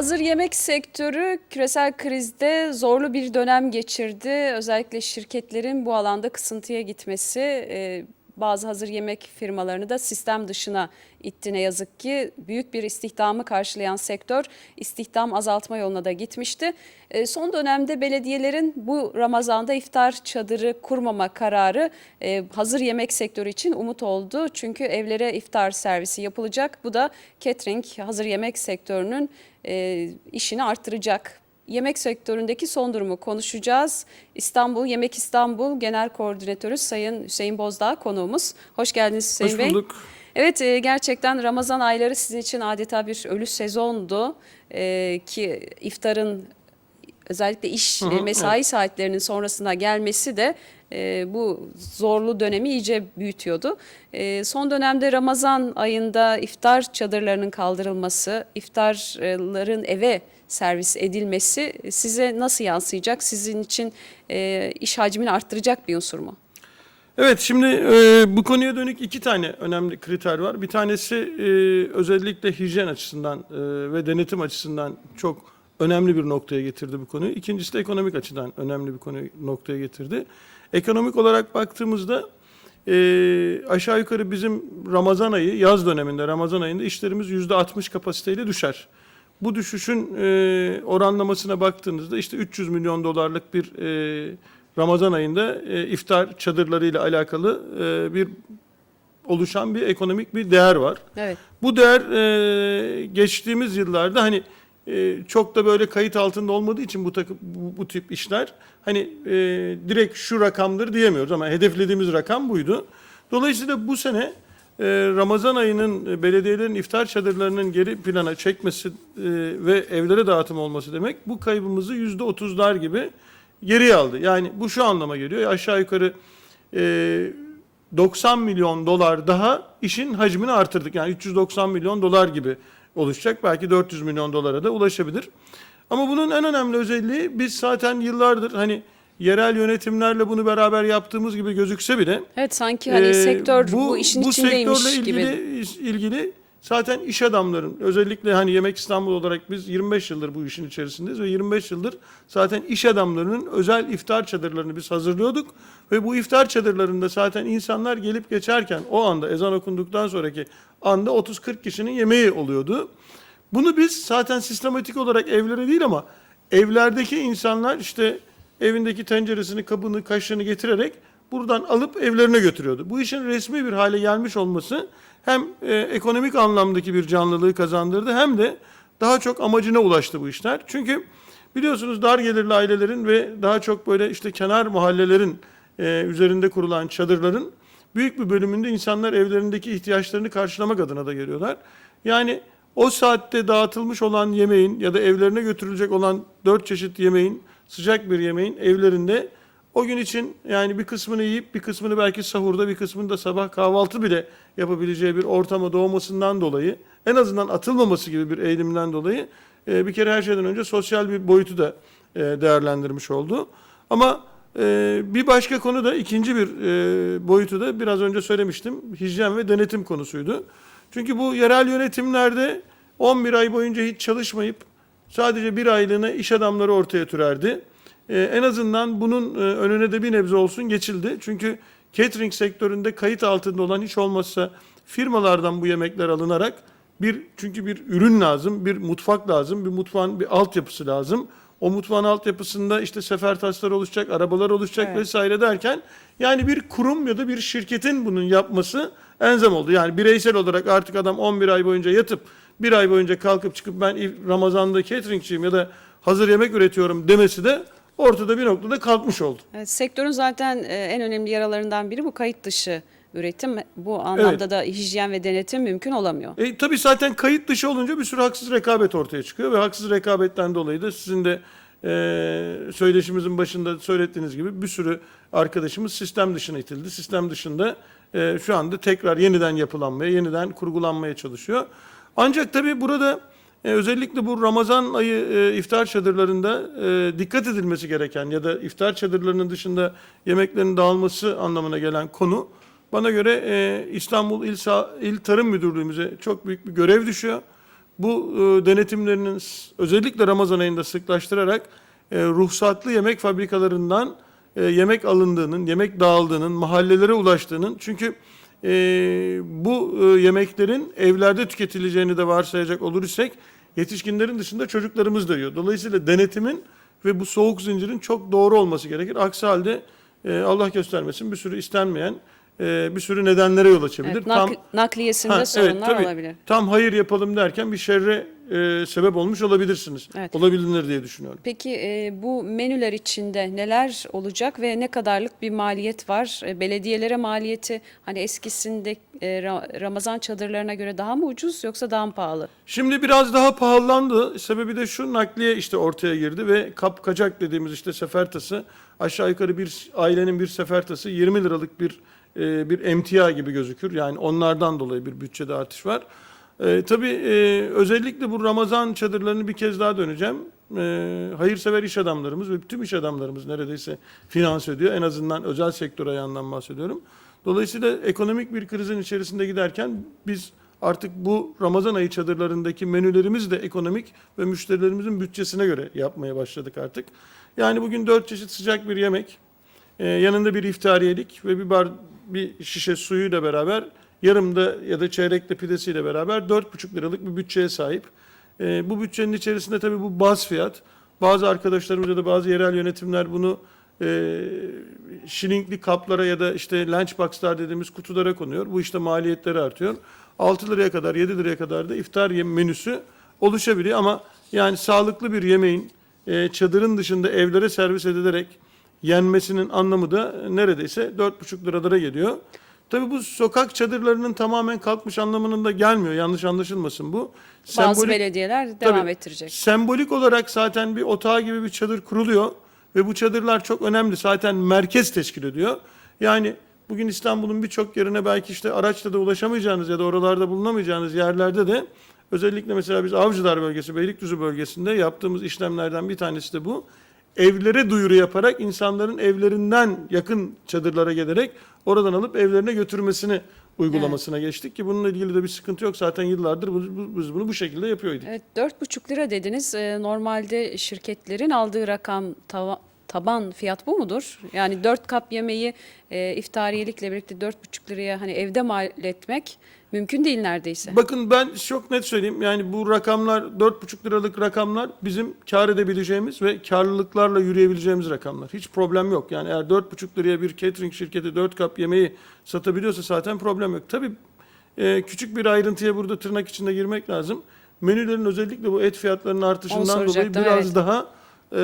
Hazır yemek sektörü küresel krizde zorlu bir dönem geçirdi. Özellikle şirketlerin bu alanda kısıntıya gitmesi e, bazı hazır yemek firmalarını da sistem dışına itti ne yazık ki. Büyük bir istihdamı karşılayan sektör istihdam azaltma yoluna da gitmişti. E, Son dönemde belediyelerin bu Ramazan'da iftar çadırı kurmama kararı e, hazır yemek sektörü için umut oldu. Çünkü evlere iftar servisi yapılacak. Bu da catering, hazır yemek sektörünün e, işini arttıracak. Yemek sektöründeki son durumu konuşacağız. İstanbul Yemek İstanbul Genel Koordinatörü Sayın Hüseyin Bozdağ konuğumuz. Hoş geldiniz Hüseyin Hoş Bey. bulduk. Evet e, gerçekten Ramazan ayları sizin için adeta bir ölü sezondu. E, ki iftarın özellikle iş Hı hı, e, mesai saatlerinin sonrasına gelmesi de e, bu zorlu dönemi iyice büyütüyordu. E, son dönemde Ramazan ayında iftar çadırlarının kaldırılması, iftarların eve servis edilmesi size nasıl yansıyacak? Sizin için e, iş hacmini arttıracak bir unsur mu? Evet şimdi e, bu konuya dönük iki tane önemli kriter var. Bir tanesi e, özellikle hijyen açısından e, ve denetim açısından çok önemli bir noktaya getirdi bu konuyu. İkincisi de ekonomik açıdan önemli bir konu noktaya getirdi. Ekonomik olarak baktığımızda e, aşağı yukarı bizim Ramazan ayı, yaz döneminde Ramazan ayında işlerimiz yüzde 60 kapasiteyle düşer. Bu düşüşün e, oranlamasına baktığınızda işte 300 milyon dolarlık bir e, Ramazan ayında e, iftar çadırlarıyla alakalı e, bir oluşan bir ekonomik bir değer var. Evet. Bu değer e, geçtiğimiz yıllarda hani e, çok da böyle kayıt altında olmadığı için bu, takım, bu, bu tip işler hani e, direkt şu rakamdır diyemiyoruz ama hedeflediğimiz rakam buydu. Dolayısıyla bu sene Ramazan ayının e, belediyelerin iftar çadırlarının geri plana çekmesi e, ve evlere dağıtım olması demek bu kaybımızı yüzde otuzlar gibi geriye aldı. Yani bu şu anlama geliyor aşağı yukarı e, 90 milyon dolar daha işin hacmini artırdık. Yani 390 milyon dolar gibi oluşacak. Belki 400 milyon dolara da ulaşabilir. Ama bunun en önemli özelliği biz zaten yıllardır hani yerel yönetimlerle bunu beraber yaptığımız gibi gözükse bile Evet sanki hani ee, sektör bu, işin bu içindeymiş sektörle gibi. ilgili, ilgili zaten iş adamların özellikle hani Yemek İstanbul olarak biz 25 yıldır bu işin içerisindeyiz ve 25 yıldır zaten iş adamlarının özel iftar çadırlarını biz hazırlıyorduk ve bu iftar çadırlarında zaten insanlar gelip geçerken o anda ezan okunduktan sonraki anda 30-40 kişinin yemeği oluyordu. Bunu biz zaten sistematik olarak evlere değil ama evlerdeki insanlar işte evindeki tenceresini, kabını, kaşığını getirerek buradan alıp evlerine götürüyordu. Bu işin resmi bir hale gelmiş olması hem e, ekonomik anlamdaki bir canlılığı kazandırdı hem de daha çok amacına ulaştı bu işler. Çünkü biliyorsunuz dar gelirli ailelerin ve daha çok böyle işte kenar mahallelerin e, üzerinde kurulan çadırların büyük bir bölümünde insanlar evlerindeki ihtiyaçlarını karşılamak adına da geliyorlar. Yani o saatte dağıtılmış olan yemeğin ya da evlerine götürülecek olan dört çeşit yemeğin, sıcak bir yemeğin evlerinde o gün için yani bir kısmını yiyip bir kısmını belki sahurda bir kısmını da sabah kahvaltı bile yapabileceği bir ortama doğmasından dolayı en azından atılmaması gibi bir eğilimden dolayı e, bir kere her şeyden önce sosyal bir boyutu da e, değerlendirmiş oldu. Ama e, bir başka konu da ikinci bir e, boyutu da biraz önce söylemiştim hijyen ve denetim konusuydu. Çünkü bu yerel yönetimlerde 11 ay boyunca hiç çalışmayıp sadece bir aylığına iş adamları ortaya türerdi. Ee, en azından bunun e, önüne de bir nebze olsun geçildi. Çünkü catering sektöründe kayıt altında olan hiç olmazsa firmalardan bu yemekler alınarak bir çünkü bir ürün lazım, bir mutfak lazım, bir mutfağın bir altyapısı lazım. O mutfağın altyapısında işte sefer taşları oluşacak, arabalar oluşacak Evet. vesaire derken yani bir kurum ya da bir şirketin bunun yapması enzem oldu. Yani bireysel olarak artık adam 11 ay boyunca yatıp bir ay boyunca kalkıp çıkıp ben Ramazan'da cateringçiyim ya da hazır yemek üretiyorum demesi de ortada bir noktada kalkmış oldu. Evet, sektörün zaten e, en önemli yaralarından biri bu kayıt dışı üretim. Bu anlamda Evet. da hijyen ve denetim mümkün olamıyor. E, tabii zaten kayıt dışı olunca bir sürü haksız rekabet ortaya çıkıyor ve haksız rekabetten dolayı da sizin de e, söyleşimizin başında söylediğiniz gibi bir sürü arkadaşımız sistem dışına itildi. Sistem dışında e, şu anda tekrar yeniden yapılanmaya, yeniden kurgulanmaya çalışıyor. Ancak tabii burada e, özellikle bu Ramazan ayı e, iftar çadırlarında e, dikkat edilmesi gereken ya da iftar çadırlarının dışında yemeklerin dağılması anlamına gelen konu bana göre e, İstanbul İl, Sa- İl Tarım Müdürlüğümüze çok büyük bir görev düşüyor. bu e, denetimlerinin özellikle Ramazan ayında sıklaştırarak e, ruhsatlı yemek fabrikalarından e, yemek alındığının, yemek dağıldığının, mahallelere ulaştığının çünkü e, bu e, yemeklerin evlerde tüketileceğini de varsayacak olur isek yetişkinlerin dışında çocuklarımız da yiyor. Dolayısıyla denetimin ve bu soğuk zincirin çok doğru olması gerekir. Aksi halde e, Allah göstermesin bir sürü istenmeyen e, bir sürü nedenlere yol açabilir. Evet, nak- nakliyesinde Ha, sorunlar tabii. olabilir. Tam hayır yapalım derken bir şerre e, sebep olmuş olabilirsiniz. Evet. Olabilir diye düşünüyorum. Peki e, bu menüler içinde neler olacak ve ne kadarlık bir maliyet var? E, belediyelere maliyeti hani eskisinde e, Ra- Ramazan çadırlarına göre daha mı ucuz yoksa daha mı pahalı? Şimdi biraz daha pahalandı. Sebebi de şu nakliye işte ortaya girdi ve kap kacak dediğimiz işte sefertası aşağı yukarı bir ailenin bir sefertası 20 liralık bir e, bir emtia gibi gözükür. Yani onlardan dolayı bir bütçede artış var. E, tabii e, özellikle bu Ramazan çadırlarını bir kez daha döneceğim. E, hayırsever iş adamlarımız ve tüm iş adamlarımız neredeyse finanse ediyor. En azından özel sektör ayağından bahsediyorum. Dolayısıyla ekonomik bir krizin içerisinde giderken biz artık bu Ramazan ayı çadırlarındaki menülerimiz de ekonomik ve müşterilerimizin bütçesine göre yapmaya başladık artık. Yani bugün dört çeşit sıcak bir yemek, e, yanında bir iftariyelik ve bir bar bir şişe suyuyla beraber yarımda ya da çeyrekte pidesiyle beraber 4,5 liralık bir bütçeye sahip. E, bu bütçenin içerisinde tabii bu baz fiyat. Bazı arkadaşlarımız ya da bazı yerel yönetimler bunu e, şilinkli kaplara ya da işte lunchboxlar dediğimiz kutulara konuyor. Bu işte maliyetleri artıyor. 6 liraya kadar 7 liraya kadar da iftar menüsü oluşabiliyor ama yani sağlıklı bir yemeğin e, çadırın dışında evlere servis edilerek yenmesinin anlamı da neredeyse 4,5 liralara geliyor. Tabii bu sokak çadırlarının tamamen kalkmış anlamının da gelmiyor. Yanlış anlaşılmasın bu. Bazı Sembolik- belediyeler devam Tabii. ettirecek. Sembolik olarak zaten bir otağı gibi bir çadır kuruluyor ve bu çadırlar çok önemli. Zaten merkez teşkil ediyor. Yani bugün İstanbul'un birçok yerine belki işte araçla da ulaşamayacağınız ya da oralarda bulunamayacağınız yerlerde de özellikle mesela biz Avcılar bölgesi, Beylikdüzü bölgesinde yaptığımız işlemlerden bir tanesi de bu. Evlere duyuru yaparak insanların evlerinden yakın çadırlara gelerek oradan alıp evlerine götürmesini uygulamasına geçtik ki bununla ilgili de bir sıkıntı yok. Zaten yıllardır biz bunu bu şekilde yapıyorduk. Evet 4,5 lira dediniz. E, normalde şirketlerin aldığı rakam tava- taban fiyat bu mudur? Yani 4 kap yemeği e, iftariyelikle birlikte 4,5 liraya hani evde mal etmek mümkün değil neredeyse. Bakın ben çok net söyleyeyim. Yani bu rakamlar 4,5 liralık rakamlar bizim kar edebileceğimiz ve karlılıklarla yürüyebileceğimiz rakamlar. Hiç problem yok. Yani eğer 4,5 liraya bir catering şirketi 4 kap yemeği satabiliyorsa zaten problem yok. Tabii e, küçük bir ayrıntıya burada tırnak içinde girmek lazım. Menülerin özellikle bu et fiyatlarının artışından dolayı biraz evet. daha e,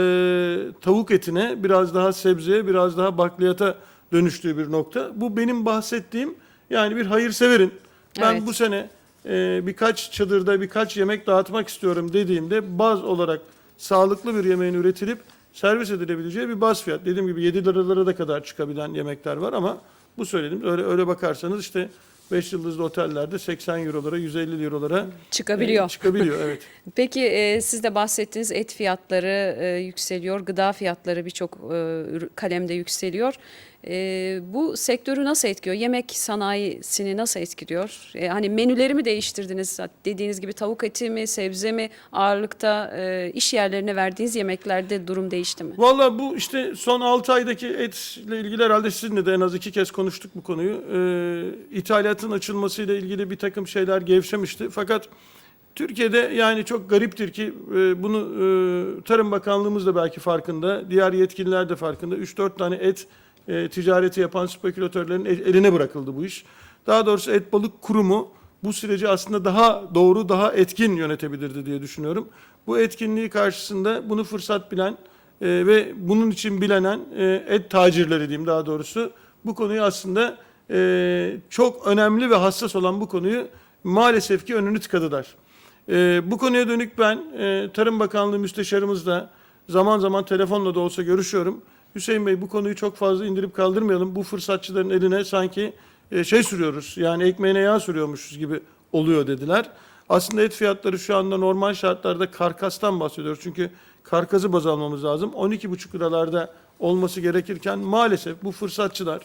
tavuk etine, biraz daha sebzeye, biraz daha bakliyata dönüştüğü bir nokta. Bu benim bahsettiğim yani bir hayırseverin ben Evet. bu sene e, birkaç çadırda birkaç yemek dağıtmak istiyorum dediğinde baz olarak sağlıklı bir yemeğin üretilip servis edilebileceği bir baz fiyat. Dediğim gibi 7 liralara da kadar çıkabilen yemekler var ama bu söylediğim öyle öyle bakarsanız işte 5 yıldızlı otellerde 80 eurolara 150 eurolara Çıkabiliyor. e, çıkabiliyor evet. Peki e, siz de bahsettiğiniz et fiyatları e, yükseliyor, gıda fiyatları birçok e, kalemde yükseliyor. E, bu sektörü nasıl etkiliyor? Yemek sanayisini nasıl etkiliyor? E, hani menüleri mi değiştirdiniz? Dediğiniz gibi tavuk eti mi, sebze mi ağırlıkta e, iş yerlerine verdiğiniz yemeklerde durum değişti mi? Valla bu işte son 6 aydaki etle ilgili herhalde sizinle de en az iki kez konuştuk bu konuyu. Ee, ithalatın açılmasıyla ilgili bir takım şeyler gevşemişti. Fakat Türkiye'de yani çok gariptir ki e, bunu e, Tarım Bakanlığımız da belki farkında, diğer yetkililer de farkında. 3-4 tane et e, ticareti yapan spekülatörlerin el- eline bırakıldı bu iş. Daha doğrusu et balık kurumu bu süreci aslında daha doğru, daha etkin yönetebilirdi diye düşünüyorum. Bu etkinliği karşısında bunu fırsat bilen e, ve bunun için bilenen e, et tacirleri diyeyim daha doğrusu bu konuyu aslında e, çok önemli ve hassas olan bu konuyu maalesef ki önünü tıkadılar. E, bu konuya dönük ben e, Tarım Bakanlığı müsteşarımızla zaman zaman telefonla da olsa görüşüyorum. Hüseyin Bey bu konuyu çok fazla indirip kaldırmayalım. Bu fırsatçıların eline sanki e, şey sürüyoruz. Yani ekmeğine yağ sürüyormuşuz gibi oluyor dediler. Aslında et fiyatları şu anda normal şartlarda karkastan bahsediyoruz. Çünkü karkası baz almamız lazım. 12,5 liralarda olması gerekirken maalesef bu fırsatçılar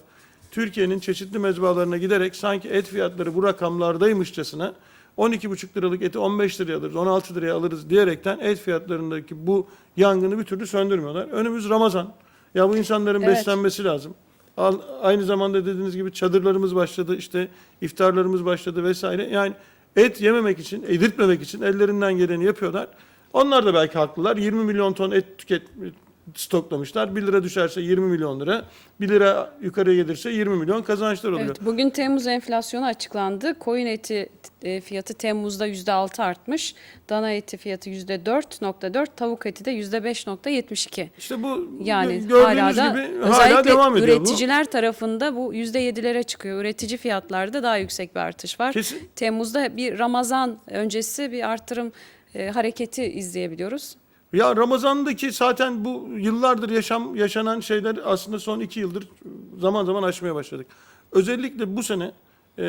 Türkiye'nin çeşitli mezbalarına giderek sanki et fiyatları bu rakamlardaymışçasına 12,5 liralık eti 15 liraya alırız, 16 liraya alırız diyerekten et fiyatlarındaki bu yangını bir türlü söndürmüyorlar. Önümüz Ramazan. Ya bu insanların Evet. beslenmesi lazım. Al- Aynı zamanda dediğiniz gibi çadırlarımız başladı, işte iftarlarımız başladı vesaire. Yani et yememek için, edirtmemek için ellerinden geleni yapıyorlar. Onlar da belki haklılar. 20 milyon ton et tüket stoklamışlar. 1 lira düşerse 20 milyon lira. 1 lira yukarıya gelirse 20 milyon kazançlar oluyor. Evet, bugün Temmuz enflasyonu açıklandı. Koyun eti e, fiyatı Temmuz'da %6 artmış. Dana eti fiyatı %4.4, tavuk eti de %5.72. İşte bu Yani gördüğünüz hala da gibi hala özellikle devam ediyor bu. üreticiler tarafında bu %7'lere çıkıyor. Üretici fiyatlarda daha yüksek bir artış var. Kesin. Temmuz'da bir Ramazan öncesi bir artırım e, hareketi izleyebiliyoruz. Ya Ramazan'daki zaten bu yıllardır yaşam yaşanan şeyler aslında son iki yıldır zaman zaman aşmaya başladık. Özellikle bu sene e,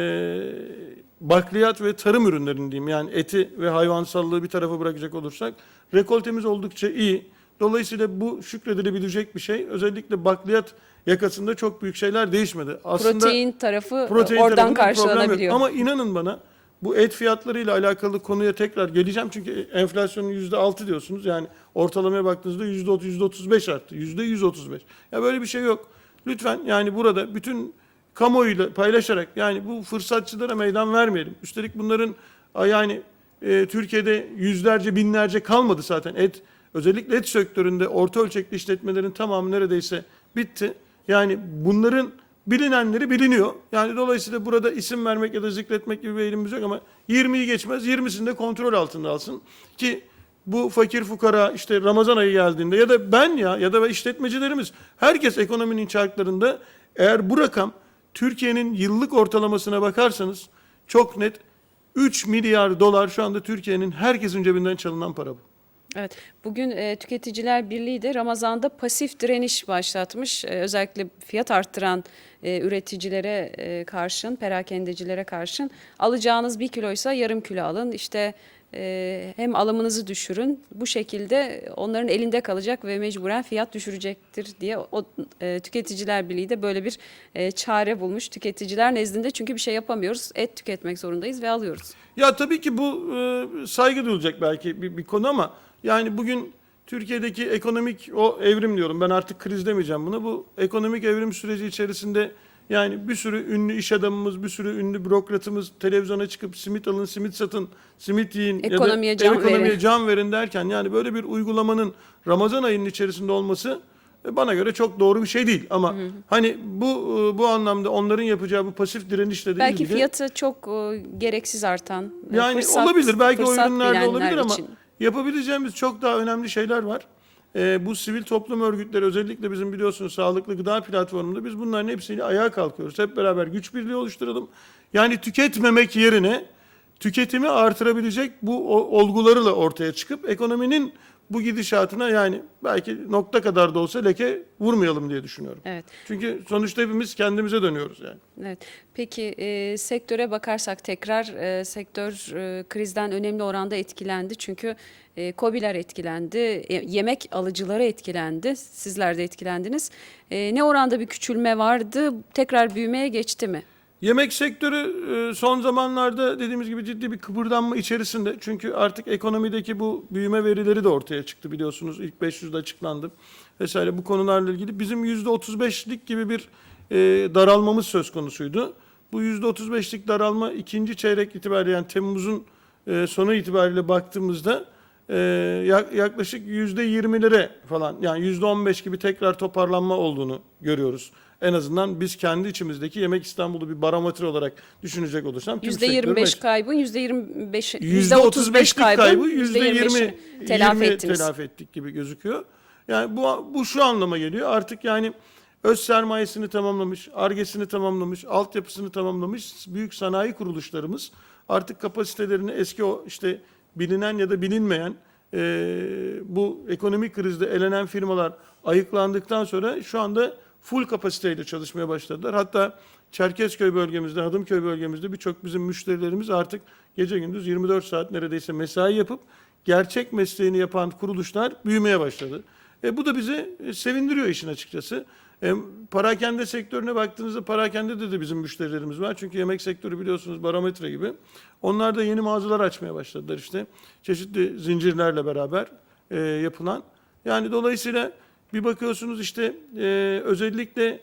bakliyat ve tarım ürünlerinin diyeyim yani eti ve hayvansallığı bir tarafa bırakacak olursak rekoltemiz oldukça iyi. Dolayısıyla bu şükredilebilecek bir şey. Özellikle bakliyat yakasında çok büyük şeyler değişmedi. Aslında Protein tarafı protein oradan yok. karşılanabiliyor. Ama inanın bana bu et fiyatlarıyla alakalı konuya tekrar geleceğim. Çünkü enflasyonun yüzde altı diyorsunuz. Yani ortalamaya baktığınızda yüzde otuz, yüzde otuz beş arttı. Yüzde yüz otuz beş. Ya böyle bir şey yok. Lütfen yani burada bütün kamuoyuyla paylaşarak yani bu fırsatçılara meydan vermeyelim. Üstelik bunların yani e, Türkiye'de yüzlerce binlerce kalmadı zaten et. Özellikle et sektöründe orta ölçekli işletmelerin tamamı neredeyse bitti. Yani bunların bilinenleri biliniyor. Yani dolayısıyla burada isim vermek ya da zikretmek gibi bir eğilimimiz yok ama 20'yi geçmez 20'sini de kontrol altında alsın. Ki bu fakir fukara işte Ramazan ayı geldiğinde ya da ben ya ya da işletmecilerimiz herkes ekonominin çarklarında eğer bu rakam Türkiye'nin yıllık ortalamasına bakarsanız çok net 3 milyar dolar şu anda Türkiye'nin herkesin cebinden çalınan para bu. Evet, bugün e, Tüketiciler Birliği de Ramazan'da pasif direniş başlatmış. E, özellikle fiyat arttıran e, üreticilere e, karşın, perakendecilere karşın alacağınız bir kiloysa yarım kilo alın. İşte e, hem alımınızı düşürün. Bu şekilde onların elinde kalacak ve mecburen fiyat düşürecektir diye o e, Tüketiciler Birliği de böyle bir e, çare bulmuş tüketiciler nezdinde. Çünkü bir şey yapamıyoruz. Et tüketmek zorundayız ve alıyoruz. Ya tabii ki bu e, saygı duyulacak belki bir, bir konu ama yani bugün Türkiye'deki ekonomik o evrim diyorum ben artık kriz demeyeceğim buna. Bu ekonomik evrim süreci içerisinde yani bir sürü ünlü iş adamımız, bir sürü ünlü bürokratımız televizyona çıkıp simit alın, simit satın, simit yiyin Ekonomiye ya da can ekonomiye verin. can verin derken yani böyle bir uygulamanın Ramazan ayının içerisinde olması e, bana göre çok doğru bir şey değil ama hani bu e, bu anlamda onların yapacağı bu pasif direnişle de Belki ilgili fiyatı çok e, gereksiz artan. yani fırsat- olabilir belki o ürünlerde olabilir ama için. Yapabileceğimiz çok daha önemli şeyler var. Ee, bu sivil toplum örgütleri özellikle bizim biliyorsunuz sağlıklı gıda platformunda biz bunların hepsiyle ayağa kalkıyoruz. Hep beraber güç birliği oluşturalım. Yani tüketmemek yerine tüketimi artırabilecek bu o- olgularıyla ortaya çıkıp ekonominin bu gidişatına yani belki nokta kadar da olsa leke vurmayalım diye düşünüyorum. Evet. Çünkü sonuçta hepimiz kendimize dönüyoruz yani. Evet. Peki e, sektöre bakarsak tekrar e, sektör e, krizden önemli oranda etkilendi. Çünkü e, KOBİ'ler etkilendi, e, yemek alıcıları etkilendi, sizler de etkilendiniz. E, ne oranda bir küçülme vardı, tekrar büyümeye geçti mi? Yemek sektörü e, son zamanlarda dediğimiz gibi ciddi bir kıpırdanma içerisinde. Çünkü artık ekonomideki bu büyüme verileri de ortaya çıktı biliyorsunuz. İlk 500'de açıklandı vesaire bu konularla ilgili. Bizim %35'lik gibi bir e, daralmamız söz konusuydu. Bu %35'lik daralma ikinci çeyrek itibariyle yani Temmuz'un e, sonu itibariyle baktığımızda yak- yaklaşık %20'lere falan yani %15 gibi tekrar toparlanma olduğunu görüyoruz. En azından biz kendi içimizdeki Yemek İstanbul'u bir barometre olarak düşünecek olursam tüm sektörün %25 baş- kaybın, %25, %35'lik kaybın, kaybı %25'i %20 telafi 20 ettiniz. telafi ettik gibi gözüküyor. Yani bu bu şu anlama geliyor. Artık yani öz sermayesini tamamlamış, argesini tamamlamış, altyapısını tamamlamış büyük sanayi kuruluşlarımız artık kapasitelerini eski o işte bilinen ya da bilinmeyen e, bu ekonomik krizde elenen firmalar ayıklandıktan sonra şu anda full kapasiteyle çalışmaya başladılar. Hatta Çerkezköy bölgemizde, Hadımköy bölgemizde birçok bizim müşterilerimiz artık gece gündüz 24 saat neredeyse mesai yapıp gerçek mesleğini yapan kuruluşlar büyümeye başladı. E, bu da bizi e, sevindiriyor işin açıkçası. E, parakende sektörüne baktığınızda parakende de, de bizim müşterilerimiz var. Çünkü yemek sektörü biliyorsunuz barometre gibi. Onlar da yeni mağazalar açmaya başladılar işte. Çeşitli zincirlerle beraber e, yapılan. Yani dolayısıyla bir bakıyorsunuz işte e, özellikle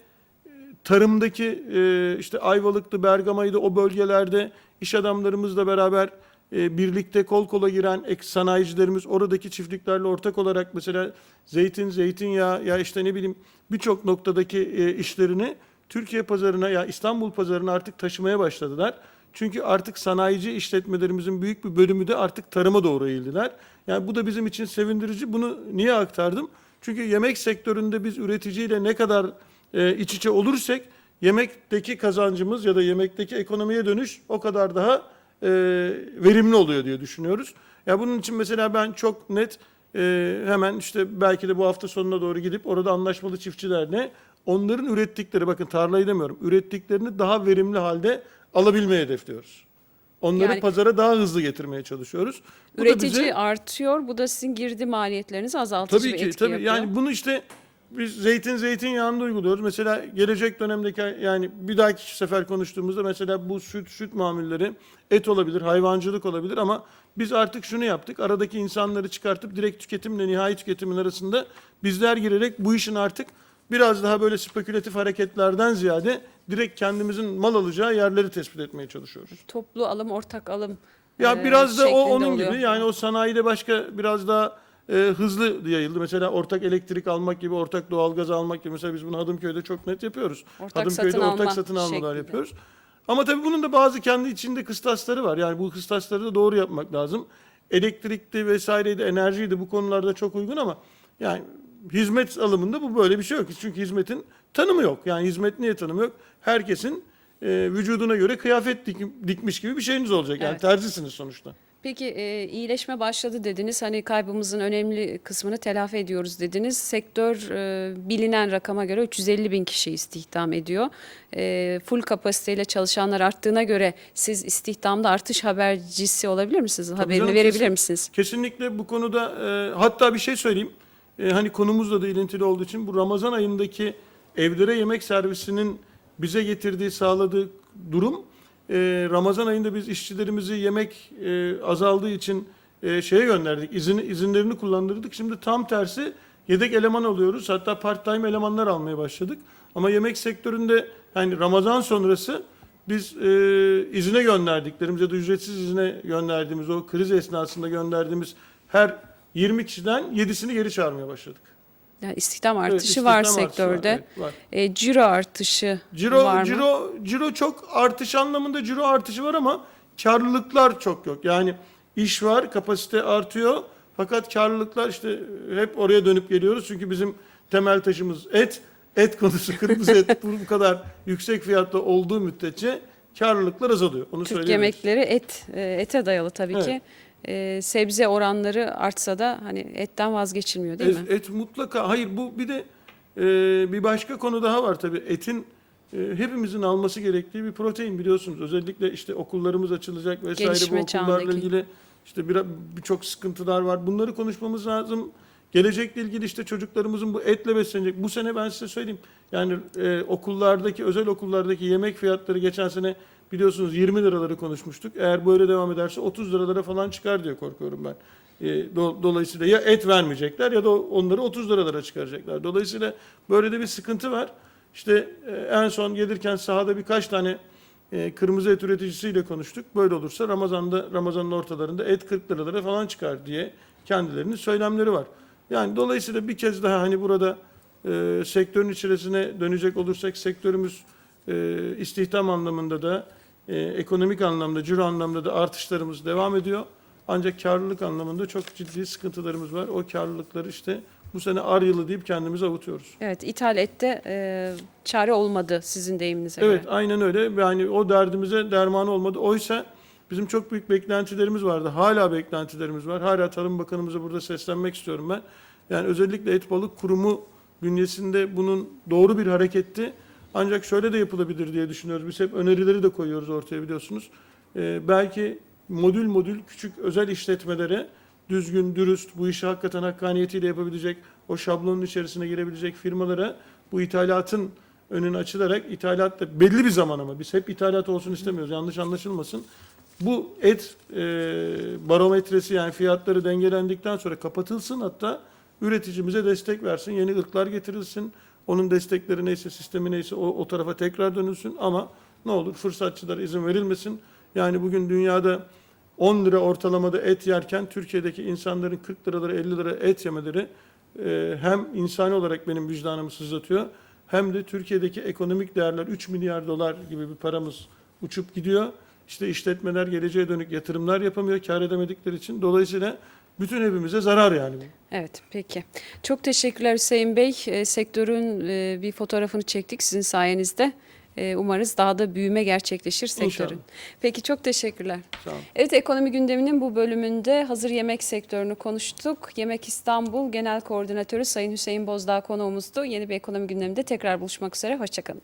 tarımdaki e, işte Ayvalık'tı, Bergama'ydı o bölgelerde iş adamlarımızla beraber e, birlikte kol kola giren ek sanayicilerimiz oradaki çiftliklerle ortak olarak mesela zeytin, zeytinyağı ya işte ne bileyim birçok noktadaki e, işlerini Türkiye pazarına ya İstanbul pazarına artık taşımaya başladılar. Çünkü artık sanayici işletmelerimizin büyük bir bölümü de artık tarıma doğru eğildiler. Yani bu da bizim için sevindirici. Bunu niye aktardım? Çünkü yemek sektöründe biz üreticiyle ne kadar e, iç içe olursak yemekteki kazancımız ya da yemekteki ekonomiye dönüş o kadar daha e, verimli oluyor diye düşünüyoruz. Ya bunun için mesela ben çok net e, hemen işte belki de bu hafta sonuna doğru gidip orada anlaşmalı çiftçilerle onların ürettikleri bakın tarlayı demiyorum ürettiklerini daha verimli halde alabilmeyi hedefliyoruz. Onları Yani- pazara daha hızlı getirmeye çalışıyoruz. Bu da Üretici bize- artıyor. Bu da sizin girdi maliyetlerinizi azaltıcı Tabii bir ki etki tabii yapıyor. yani bunu işte biz zeytin zeytinyağında uyguluyoruz. Mesela gelecek dönemdeki yani bir dahaki sefer konuştuğumuzda mesela bu süt süt mamulleri et olabilir, hayvancılık olabilir ama biz artık şunu yaptık. Aradaki insanları çıkartıp direkt tüketimle nihai tüketimin arasında bizler girerek bu işin artık biraz daha böyle spekülatif hareketlerden ziyade direkt kendimizin mal alacağı yerleri tespit etmeye çalışıyoruz. Toplu alım, ortak alım Ya e, biraz da o onun oluyor. gibi yani o sanayide başka biraz daha e, hızlı yayıldı. Mesela ortak elektrik almak gibi, ortak doğalgaz almak gibi. Mesela biz bunu Hadımköy'de çok net yapıyoruz. Ortak Hadımköy'de satın ortak alma satın almalar şeklinde. yapıyoruz. Ama tabii bunun da bazı kendi içinde kıstasları var. Yani bu kıstasları da doğru yapmak lazım. Elektrikti vesaireydi, enerjiydi bu konularda çok uygun ama yani hizmet alımında bu böyle bir şey yok. Çünkü hizmetin tanımı yok. Yani hizmet niye tanımı yok? Herkesin e, vücuduna göre kıyafet dik- dikmiş gibi bir şeyiniz olacak. Yani Evet. terzisiniz sonuçta. Peki e, iyileşme başladı dediniz. Hani kaybımızın önemli kısmını telafi ediyoruz dediniz. Sektör e, bilinen rakama göre 350 bin kişi istihdam ediyor. E, full kapasiteyle çalışanlar arttığına göre siz istihdamda artış habercisi olabilir misiniz? Haberini canım, verebilir kesin. misiniz? Kesinlikle bu konuda e, hatta bir şey söyleyeyim. E, hani konumuzla da ilintili olduğu için bu Ramazan ayındaki evlere yemek servisinin bize getirdiği, sağladığı durum e, Ramazan ayında biz işçilerimizi yemek e, azaldığı için e, şeye gönderdik. izin izinlerini kullandırdık. Şimdi tam tersi yedek eleman alıyoruz. Hatta part time elemanlar almaya başladık. Ama yemek sektöründe yani Ramazan sonrası biz e, izine gönderdiklerimiz ya da ücretsiz izine gönderdiğimiz o kriz esnasında gönderdiğimiz her 20 kişiden 7'sini geri çağırmaya başladık. Yani istihdam Evet, artışı istihdam var artışı var, sektörde. evet, var. E, ciro artışı Ciro, var mı? ciro, ciro çok artış anlamında ciro artışı var ama karlılıklar çok yok. Yani iş var, kapasite artıyor. Fakat karlılıklar işte hep oraya dönüp geliyoruz. Çünkü bizim temel taşımız et. Et konusu kırmızı et bu kadar yüksek fiyatta olduğu müddetçe karlılıklar azalıyor. Onu Türk yemekleri et e, ete dayalı tabii Evet. ki. E, sebze oranları artsa da hani etten vazgeçilmiyor değil et, mi? et mutlaka. Hayır bu bir de e, bir başka konu daha var tabii. Etin e, hepimizin alması gerektiği bir protein biliyorsunuz. Özellikle işte okullarımız açılacak vesaire Gelişme bu okullarla çağındaki. ilgili işte bir birçok sıkıntılar var. Bunları konuşmamız lazım. Gelecekle ilgili işte çocuklarımızın bu etle beslenecek. Bu sene ben size söyleyeyim. Yani e, okullardaki özel okullardaki yemek fiyatları geçen sene biliyorsunuz 20 liraları konuşmuştuk. Eğer böyle devam ederse 30 liralara falan çıkar diye korkuyorum ben. E, do- dolayısıyla ya et vermeyecekler ya da onları 30 liralara çıkaracaklar. Dolayısıyla böyle de bir sıkıntı var. İşte e, en son gelirken sahada birkaç tane e, kırmızı et üreticisiyle konuştuk. Böyle olursa Ramazan'da Ramazan'ın ortalarında et 40 liralara falan çıkar diye kendilerinin söylemleri var. Yani dolayısıyla bir kez daha hani burada e, sektörün içerisine dönecek olursak sektörümüz e, istihdam anlamında da e, ekonomik anlamda, ciro anlamda da artışlarımız devam ediyor. Ancak karlılık anlamında çok ciddi sıkıntılarımız var. O karlılıkları işte bu sene ar yılı deyip kendimizi avutuyoruz. Evet, ithal ette e, çare olmadı sizin deyiminize Evet göre. aynen öyle. Yani o derdimize derman olmadı. Oysa bizim çok büyük beklentilerimiz vardı. Hala beklentilerimiz var. Hala Tarım Bakanımıza burada seslenmek istiyorum ben. Yani özellikle Et Balık Kurumu bünyesinde bunun doğru bir hareketti. Ancak şöyle de yapılabilir diye düşünüyoruz. Biz hep önerileri de koyuyoruz ortaya biliyorsunuz. Ee, belki modül modül küçük özel işletmelere düzgün, dürüst, bu işi hakikaten hakkaniyetiyle yapabilecek, o şablonun içerisine girebilecek firmalara bu ithalatın önünü açılarak ithalat da belli bir zaman ama biz hep ithalat olsun istemiyoruz. Yanlış anlaşılmasın. Bu et e, barometresi yani fiyatları dengelendikten sonra kapatılsın hatta üreticimize destek versin. Yeni ırklar getirilsin. Onun destekleri neyse, sistemi neyse o, o tarafa tekrar dönülsün ama ne olur fırsatçılara izin verilmesin. Yani bugün dünyada 10 lira ortalamada et yerken Türkiye'deki insanların 40 liralara 50 lira et yemeleri e, hem insani olarak benim vicdanımı sızlatıyor hem de Türkiye'deki ekonomik değerler 3 milyar dolar gibi bir paramız uçup gidiyor. İşte işletmeler geleceğe dönük yatırımlar yapamıyor kar edemedikleri için. Dolayısıyla bütün hepimize zarar yani bu. Evet, peki. Çok teşekkürler Hüseyin Bey. E, sektörün e, bir fotoğrafını çektik sizin sayenizde. E, umarız daha da büyüme gerçekleşir sektörün. İnşallah. Peki çok teşekkürler. Sağ olun. Evet ekonomi gündeminin bu bölümünde hazır yemek sektörünü konuştuk. Yemek İstanbul Genel Koordinatörü Sayın Hüseyin Bozdağ konuğumuzdu. Yeni bir ekonomi gündeminde tekrar buluşmak üzere. Hoşçakalın.